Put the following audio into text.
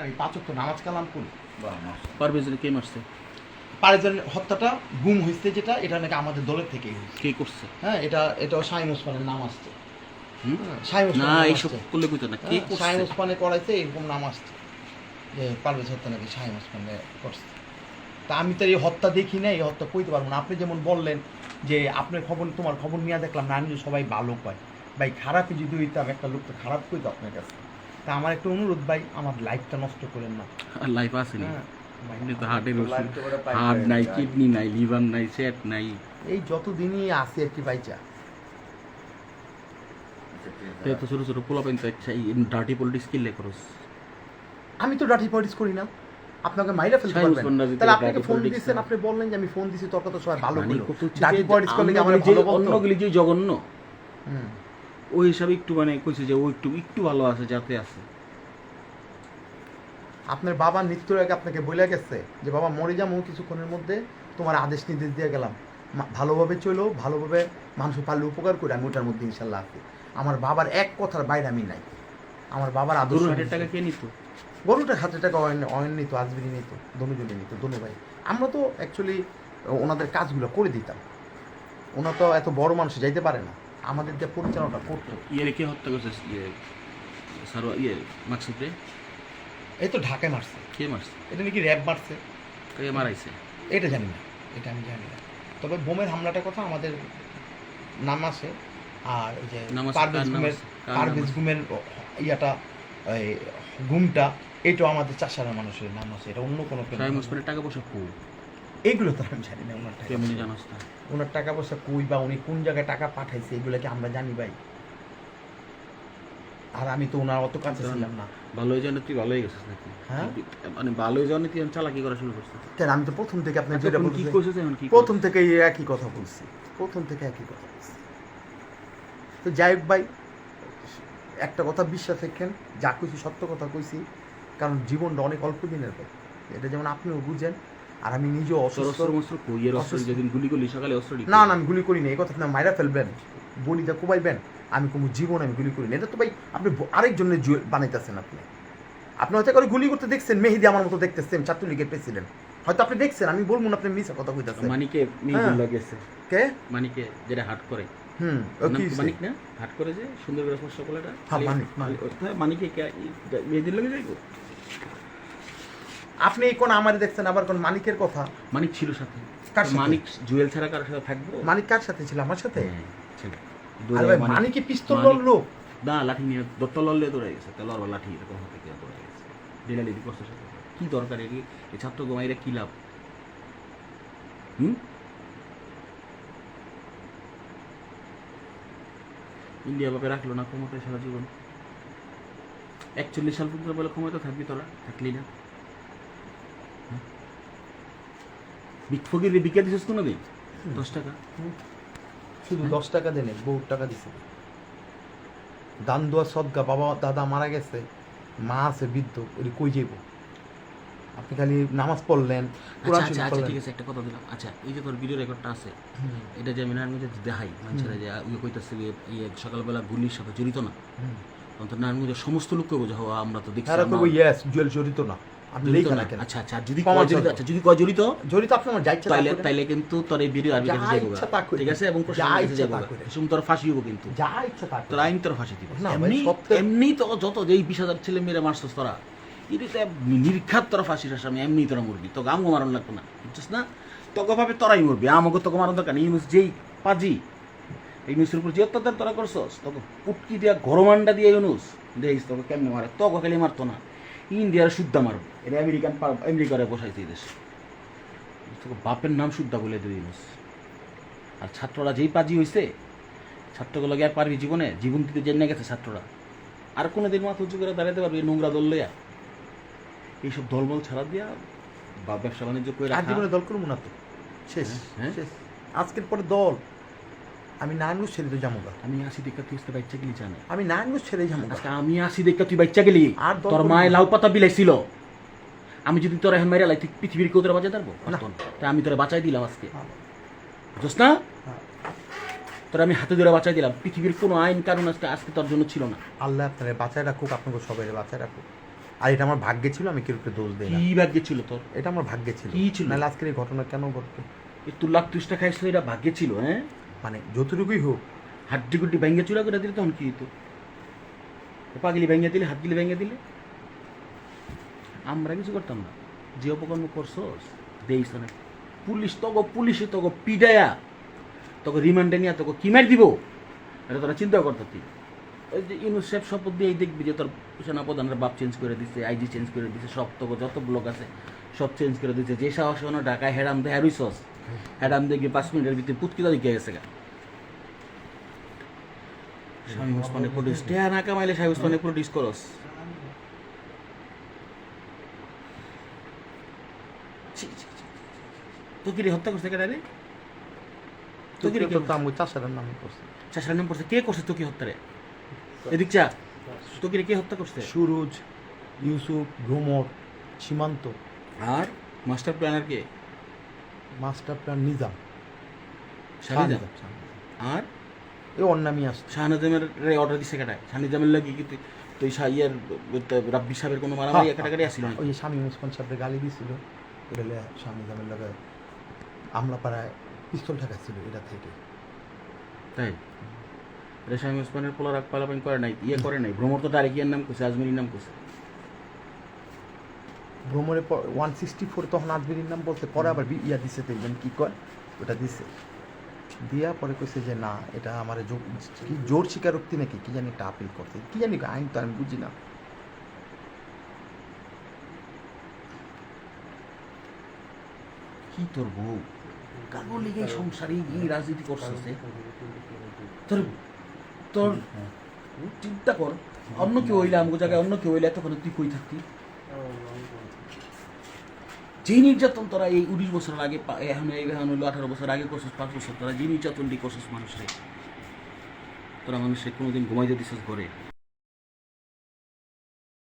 আমি পাঁচ নামাজ কালাম করি। পারভেজরে কে মারছে? পারেজের হত্যাটা গুম হয়েছে যেটা এটা নাকি আমাদের দলের থেকেই হয়েছে। কে করছে? হ্যাঁ এটা এটাও শাহিম ওসমানের নাম আসছে। হুম? হ্যাঁ, না এইসব করলে কইতো না কে হ্যাঁ, শাহিম ওসমানে করাইছে এরকম নাম আসছে। যে পারভেজ হত্যা নাকি শাহিম ওসমানে করছে। তা আমি তো এই হত্যা দেখি না এই হত্যা কইতে পারব না। আপনি যেমন বললেন যে আপনার খবর তোমার খবর নিয়ে দেখলাম নানি সবাই ভালো কয় ভাই খারাপই যদি হইতাম একটা লোক তো খারাপ কইতো আপনার কাছে। তা আমার একটা অনুরোধ ভাই আমার লাইফটা নষ্ট করেন না। লাইফ আসেনি হ্যাঁ ভাই, এমনি তো হার্টের ওষুধ হার্ট নাই কিডনি নাই লিভার নাই সেট নাই। এই যতদিনই আসি আর কি বাইচা তো ছোট ছোট তো ডার্টি পলিটিক্স কিনলে করস আমি তো ডাটি পলিটিক্স করি না। আপনাকে মাইরা ফেলতে পারবেন। তো তাহলে আপনাকে ফোন দিয়েছেন আপনি বললেন যে আমি ফোন দিছি তোর কথা সবাই ভালো ডাটি যে পলিটিক্স করলে কি আমার ভালো অন্যগুলি যে জঘন্য। হুম। ওই হিসাবে একটু মানে কইছে যে ও একটু একটু ভালো আছে যাতে আছে। আপনার বাবা মৃত্যুর আগে আপনাকে বলে গেছে যে বাবা মরে যাব কিছুক্ষণের মধ্যে তোমার আদেশ নির্দেশ দিয়ে গেলাম। ভালোভাবে চলো ভালোভাবে মানুষ পারলে উপকার করে আমি ওটার মধ্যে ইনশাল্লাহ আছি। আমার বাবার এক কথার বাইরে আমি নাই। আমার বাবার আদর্শ টাকা কে নিত? গরুটা হাতে টাকা অয়ন অয়ন নিত আজবিরি নিত দনুজলি নিত দনু ভাই। আমরা তো অ্যাকচুয়ালি ওনাদের কাজগুলো করে দিতাম। ওনা তো এত বড় মানুষ যাইতে পারে না। আমাদের যে পরিচালনাটা করতো। ইয়ে কে হত্যা করছে? ইয়ে সারোয়া ইয়ে মাকসুদে এই তো ঢাকায় মারছে। কে মারছে? এটা নাকি র্যাব মারছে। কে মারাইছে? এটা জানি না। এটা আমি জানি না। তবে বোমের হামলাটার কথা আমাদের নাম আছে। আর এই যে পারভেজ গুমের পারভেজ গুমের ইয়াটা গুমটা এটাও আমাদের চাষারা মানুষের নাম আছে। এটা অন্য কোনো টাকা পয়সা খুব এইগুলো তো আমি জানি না ওনার টাকা কেমনি জানাস না? ওনার টাকা পয়সা কই বা উনি কোন জায়গায় টাকা পাঠাইছে এগুলো কি আমরা জানি ভাই? আর আমি তো ওনার অত কাছে। ছিলাম না। ভালো হয়ে জানে তুই ভালো হয়ে গেছিস নাকি? হ্যাঁ? মানে ভালো হয়ে জানে তুই চালাকি করা শুরু করছিস। কেন আমি তো প্রথম থেকে আপনি যেটা এখন কি করছিস এখন কি প্রথম থেকে একই কথা বলছি প্রথম থেকে একই কথা বলছি। তো যাই হোক ভাই একটা কথা বিশ্বাস রাখেন যা কইছি সত্য কথা কইছি কারণ জীবনটা অনেক অল্প দিনের ভাই। এটা যেমন আপনিও বুঝেন আর আমি নিজেও তোর অস্ত্র কই? এর অস্ত্র যেদিন গুলি করলি সকালে অস্ত্র না না আমি গুলি করি না এই কথা আপনি মাইরা ফেলবেন। বলিটা কোবাইবেন আমি কোনো জীবন আমি গুলি করি না এটা তো ভাই আপনি আরেকজনের বানাইতেছেন আপনি। আপনি হয়তো করে গুলি করতে দেখছেন মেহেদি আমার মতো দেখতেছেন ছাত্রলীগের প্রেসিডেন্ট। হয়তো আপনি দেখছেন আমি বলব না আপনি মিশা কথা কইতাছেন। মানিকে হ্যাঁ। মিহিদুল লাগেছে কে? মানিকে যেটা হাট করে। হুম ও নাম কি কি হইছে? মানিক না? হাট করে যে সুন্দর করে স্পর্শ হ্যাঁ, মানিক, মানিক। মানিকে মেয়েদের লাগে যাইব? আপনি কোন আমারে দেখছেন আবার কোন মানিকের কথা? মানিক ছিল সাথে। কার সাথে? মানিক জুয়েল ছাড়া কারোর সাথে থাকব? মানিক কার সাথে ছিল? আমার সাথে? হ্যাঁ, ছিল। আরে ভাই মানিক- মানিকে পিস্তল মানিক- লড়লো। না লাঠি নিয়ে দত্ত লড়লে দৌড়ে গেছে। তেল আর লাঠি এরকম হাতে গিয়ে দৌড়ে গেছে। ডিলালি করছে সাথে। কি দরকার এর? এই ছাত্র গোমাইরা কি লাভ? হুম? ইন্ডিয়া বাপে রাখল না ক্ষমতায় সারা জীবন। একচল্লিশ সাল পর্যন্ত বলে ক্ষমতা থাকবি তোরা? থাকলি না। বিকে দিছিস কোনো দিন দশ টাকা। শুধু দশ টাকা দেনে বহু টাকা দিছে। দান দোয়া সদগা বাবা দাদা মারা গেছে মা আছে বৃদ্ধ ওই কই যাইব? আপনি খালি নামাজ পড়লেন আচ্ছা আচ্ছা আচ্ছা ঠিক আছে একটা কথা দিলাম। আচ্ছা এই যে তোর ভিডিও রেকর্ডটা আছে এটা যে আমি নারায়ণগঞ্জে দেখাই মানুষেরা যে ইয়ে কইতাছে যে ইয়ে সকালবেলা গুলির সাথে জড়িত না। তো নারায়ণগঞ্জের সমস্ত লোককে বোঝা হওয়া আমরা তো দেখছি হ্যাঁ ইয়েস জুয়েল জড়িত না। আপনি জড়িত না। কেন আচ্ছা আচ্ছা যদি জড়িত আচ্ছা যদি কয় জড়িত জড়িত আপনি আমার যা তাইলে তাইলে কিন্তু তোর এই ভিডিও আরবি কাছে যাব ইচ্ছা তা করেন। ঠিক আছে? এবং যা কাছে যাব তা তোর ফাঁসি হব কিন্তু। যা ইচ্ছা তা তোর আইন তোর ফাঁসি দিবে। এমনি এমনি তো যত যেই বিশ হাজার ছেলে মেয়েরা মারছস তোরা এদিকে নির্ঘাত তোরা ফাঁসির আসামি এমনি তোরা মরবি। তোকে আমগো মারণ লাগবে না বুঝছিস না? তোকে ভাবে তোরাই মরবি। আমাকে তোকে মারণ দরকার নেই। যেই পাজি এই ইউনুসের উপর যে অত্যাচার তোরা করছস তোকে পুটকি দিয়া গরমান্ডা দিয়ে ইউনুস দেখিস তোকে কেমনে মারে। তোকে খালি মারতো না। ইন্ডিয়ার শুদ্ধা মারবে এটা আমেরিকান আমেরিকারে বসাইছে এই দেশে। বাপের নাম শুদ্ধা বলে ইউনুস আর ছাত্ররা যেই পাজি হইছে ছাত্রগুলো আর পারবি জীবনে জীবন দিতে জেনে গেছে ছাত্ররা। আর কোনো দিন মাথা উঁচু করে দাঁড়াতে পারবি এই নোংরা দল লইয়া। এইসব দলবল ছাড়া দিয়া বা ব্যবসা বাণিজ্য করে জীবনে দল করব না তো। শেষ হ্যাঁ? শেষ। আজকের পরে দল। আমি নারায়ণগঞ্জ ছেড়ে তো যাব আমি আসি দেখা তুই আজকে বাচ্চা গেলি জানে? আমি নারায়ণগঞ্জ ছেড়ে যাব গা। আজকে আমি আসি দেখা তুই বাচ্চা গেলি। আর তোর করবি মায়ে লাউ পাতা বিলাইছিল। আমি যদি তোর এখন মেরে লাই তুই পৃথিবীর কেউ তোরা বাঁচাই পারব না। তাই আমি তোরা বাঁচাই দিলাম আজকে। হ্যাঁ। বুঝছ না। তোরা আমি হাতে ধরে বাঁচাই দিলাম। পৃথিবীর কোনো আইন কারণ আজকে আজকে তোর জন্য ছিল না। আল্লাহ আপনার বাঁচায় রাখুক আপনাকে সবাই বাঁচায় রাখুক। আর এটা আমার ভাগ্যে ছিল আমি কেউ দোষ দিই না। কি ভাগ্যে ছিল তোর? এটা আমার ভাগ্যে ছিল। কি ছিল? আজকের এই ঘটনা কেন ঘটবে? তুর লাখ ত্রিশটা খাইছিল এটা ভাগ্যে ছিল হ্যাঁ? মানে যতটুকুই হোক হাড্ডি গুড্ডি ভেঙে চুরা করে দিলে তখন কি হতো পাগলি ব্যাঙ্গে দিলে হাতগুলি ব্যাঙ্গে দিলে? আমরা কিছু করতাম না। যে অপকর্ম করছস, দেইস না। পুলিশ তগো, পুলিশে তগো পিডায়া তোকে রিমান্ডে নিয়ে তোকে কি মার দিব? এটা তোরা চিন্তা করতে ওই যে ইউনিসেফ শপথ দিয়ে দেখবি যে তোর সেনাপ্রধানের বাপ চেঞ্জ করে দিচ্ছে আইজি চেঞ্জ করে দিচ্ছে সব তোকে যত ব্লক আছে সব চেঞ্জ করে দিচ্ছে যে সাহস ঢাকায় হেডাম দে হ্যারুইসস হেডাম দেখবি পাঁচ মিনিটের ভিতরে পুতকিতা দিকে গেছে গা। স্বামী ওসমানে প্রডিউস টেয়া না কামাইলে স্বামী ওসমানে প্রডিউস করস হত্যা করছে কেডা রে তো কি রে তো আমি চাষারের নামে করছি। চাষার নাম করছে। কে করছে হত্যা রে এদিক চা। তো কি রে কে হত্যা করছে? সুরজ ইউসুফ ভ্রমর সীমান্ত। আর মাস্টার প্ল্যানার কে? Master plan Nizam. শাহনিজাম? আর? এই ওর নামই আসছে। শাহনাজামের রে অর্ডার দিছে কেডা শাহনিজামের লাগি কি তুই তুই রাব্বি সাহেবের কোনো মারামারি কাটাকাটি আসিল না ওই স্বামী মুসমান সাহেবের গালি দিছিল। এটা হলে স্বামী জামের আমরা পাড়ায় পিস্তল ঠেকাচ্ছিল এটা থেকে। তাই? এটা শামী ওসমানের পোলা রাগ পালাপান করে নাই ইয়ে করে নাই। ভ্রমর তো ডাইরেক্ট নাম করছে আজমিরির নাম করছে ভ্রমণে ওয়ান সিক্সটি ফোর তখন আজমিরির নাম বলতে পরে আবার ইয়া দিছে দেখবেন কি কয়? ওটা দিছে। দিয়া পরে কইছে যে, না, এটা আমার কি জোর স্বীকারোক্তি নাকি? কি জানি একটা আপিল করতে কি জানি আইন তো আমি বুঝি না। কি তোর বউ? কাগো লিগে সংসারে এই রাজনীতি করছে তোর তোর চিন্তা কর। অন্য কেউ হইলে আমগো জায়গায় অন্য কেউ হইলে এতক্ষণ তুই কই থাকতি? যে নির্যাতন তারা এই উনিশ বছর আগে এখন এখন হইল আঠারো বছর আগে করছিস পাঁচ বছর তোরা যে নির্যাতনটি করছিস মানুষের। তোরা মানুষের কোনোদিন ঘুমাইতে দিছিস ঘরে?